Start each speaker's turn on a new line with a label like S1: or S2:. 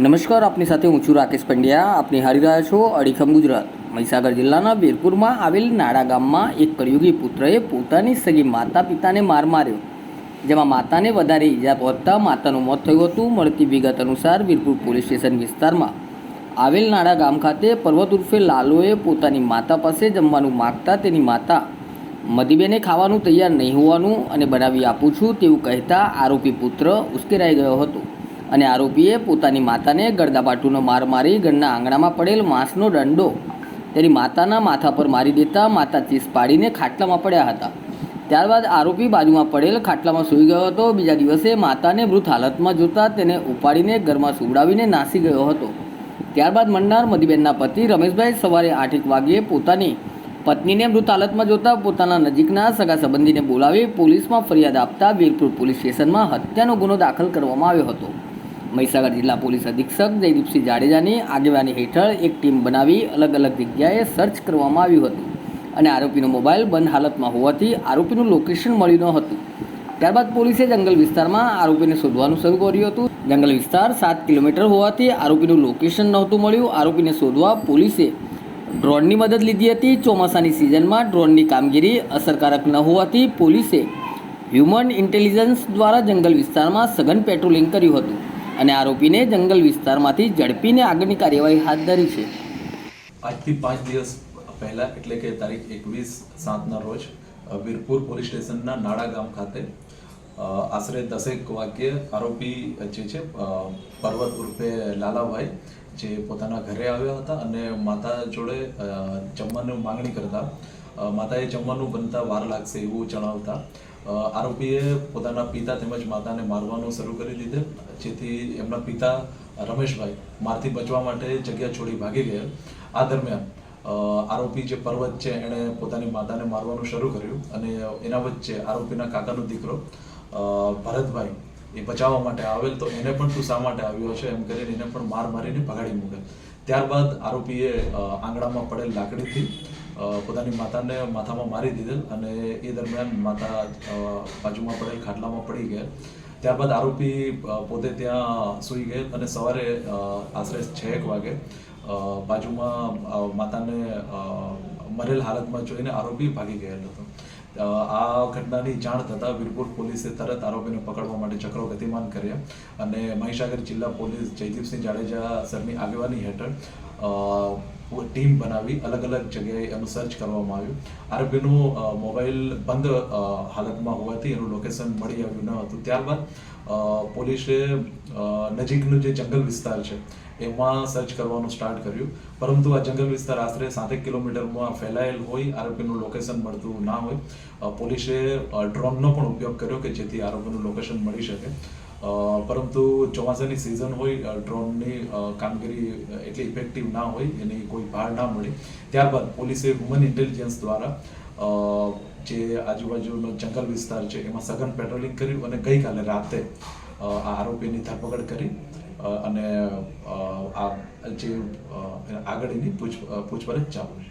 S1: નમસ્કાર, આપની સાથે હું છું રાકેશ પંડ્યા. આપની હારી રહ્યા છો અડીખમ ગુજરાત. મહીસાગર જિલ્લાના વીરપુરમાં આવેલ નાડા ગામમાં એક કળયુગી પુત્રએ પોતાની સગી માતા પિતાને માર માર્યો, જેમાં માતાને વધારે ઈજા પહોંચતા માતાનું મોત થયું હતું. મળતી વિગત અનુસાર વીરપુર પોલીસ સ્ટેશન વિસ્તારમાં આવેલ નાડા ગામ ખાતે પર્વત ઉર્ફે લાલોએ પોતાની માતા પાસે જમવાનું માગતા તેની માતા મધીબેને ખાવાનું તૈયાર નહીં હોવાનું અને બનાવી આપું છું તેવું કહેતા આરોપી પુત્ર ઉશ્કેરાઈ ગયો હતો. અને આરોપીએ પોતાની માતાને ગળદાપાટુનો માર મારી ઘરના આંગણામાં પડેલ માંસનો દંડો તેની માતાના માથા પર મારી દેતા માતા ચીસ પાડીને ખાટલામાં પડ્યા હતા. ત્યારબાદ આરોપી બાજુમાં પડેલ ખાટલામાં સૂઈ ગયો હતો. બીજા દિવસે માતાને મૃત હાલતમાં જોતા તેને ઉપાડીને ઘરમાં સુવડાવીને નાસી ગયો હતો. ત્યારબાદ મન્નાર મધીબેનના પતિ રમેશભાઈ સવારે આઠેક વાગ્યે પોતાની પત્નીને મૃત હાલતમાં જોતા પોતાના નજીકના સગા સંબંધીને બોલાવી પોલીસમાં ફરિયાદ આપતા વીરપુર પોલીસ સ્ટેશનમાં હત્યાનો ગુનો દાખલ કરવામાં આવ્યો હતો. મહીસાગર જિલ્લા પોલીસ અધિક્ષક જયદીપસિંહ જાડેજાની આગેવાની હેઠળ એક ટીમ બનાવી અલગ અલગ જગ્યાએ સર્ચ કરવામાં આવ્યું હતું અને આરોપીનો મોબાઈલ બંધ હાલતમાં હોવાથી આરોપીનું લોકેશન મળ્યું ન હતું. ત્યારબાદ પોલીસે જંગલ વિસ્તારમાં આરોપીને શોધવાનું શરૂ કર્યું હતું. જંગલ વિસ્તાર સાત કિલોમીટર હોવાથી આરોપીનું લોકેશન નહોતું મળ્યું. આરોપીને શોધવા પોલીસે ડ્રોનની મદદ લીધી હતી. ચોમાસાની સિઝનમાં ડ્રોનની કામગીરી અસરકારક ન હોવાથી પોલીસે હ્યુમન ઇન્ટેલિજન્સ દ્વારા જંગલ વિસ્તારમાં સઘન પેટ્રોલિંગ કર્યું હતું. અને આરોપીને જંગલ વિસ્તારમાંથી ઝડપીને આગળની કાર્યવાહી હાથ ધરી છે.
S2: આજથી પાંચ દિવસ પહેલા, એટલે કે તારીખ એકવીસ સાતના રોજ વીરપુર પોલીસ સ્ટેશનના નાડા ગામ ખાતે આશરે દસેક વાગ્યે આરોપી જે છે પર્વત ઉર્ફે લાલાભાઈ, જે પોતાના ઘરે આવ્યા હતા અને માતા જોડે જમવાની માંગણી કરતા માતાએ જમવાનું બનતા વાર લાગશે એવું જણાવતા. આરોપીએ પોતાના પિતા તેમજ માતાને મારવાનું શરૂ કરી દીધે, જેથી એમના પિતા રમેશભાઈ મારથી બચવા માટે જગ્યા છોડી ભાગી ગયા. આ દરમિયાન આરોપી જે પર્વત છે એણે પોતાની માતાને મારવાનું શરૂ કર્યું અને એના વચ્ચે આરોપીના કાકાનો દીકરો ભરતભાઈ એ બચાવવા માટે આવેલ, તો એને પણ તું શા માટે આવ્યો છે? એમ કરીને એને પણ માર મારીને ભગાડી મૂકે. ત્યારબાદ આરોપીએ આંગણામાં પડેલ લાકડીથી પોતાની માતાને માથામાં મારી દીધેલ અને એ દરમિયાન માતા બાજુમાં પડેલ ખાટલામાં પડી ગયા ત્યારબાદ આરોપી પોતે ત્યાં સૂઈ ગયેલ અને સવારે આશરે છ એક વાગે બાજુમાં માતાને મરેલ હાલતમાં જોઈને આરોપી ભાગી ગયેલ હતો. આ ઘટનાની જાણ થતાં વીરપુર પોલીસે તરત આરોપીને પકડવા માટે ચક્રો ગતિમાન કર્યા અને મહીસાગર જિલ્લા પોલીસ જયદીપસિંહ જાડેજા સરની આગેવાની હેઠળ ટીમ બનાવી અલગ અલગ જગ્યાએ એનું સર્ચ કરવામાં આવ્યું. આરોપીનું મોબાઈલ બંધ હાલતમાં હોવાથી એનું લોકેશન મળી આવ્યું ન હતું. ત્યારબાદ પોલીસે નજીકનું જે જંગલ વિસ્તાર છે, એમાં સર્ચ કરવાનું સ્ટાર્ટ કર્યું. પરંતુ આ જંગલ વિસ્તાર આશરે સાતેક કિલોમીટરમાં ફેલાયેલ હોય આરોપીનું લોકેશન મળતું ના હોય. પોલીસે ડ્રોનનો પણ ઉપયોગ કર્યો કે જેથી આરોપીનું લોકેશન મળી શકે. પરંતુ ચોમાસાની સિઝન હોય ડ્રોનની કામગીરી એટલી ઇફેક્ટિવ ના હોય, એની કોઈ ભાર ના મળે. ત્યારબાદ પોલીસે હ્યુમન ઇન્ટેલિજન્સ દ્વારા જે આજુબાજુનો જંગલ વિસ્તાર છે, એમાં સઘન પેટ્રોલિંગ કર્યું અને ગઈકાલે રાતે આ આરોપીની ધરપકડ કરી અને આ જે આગળની પૂછ પૂછપરછ ચાલુ છે.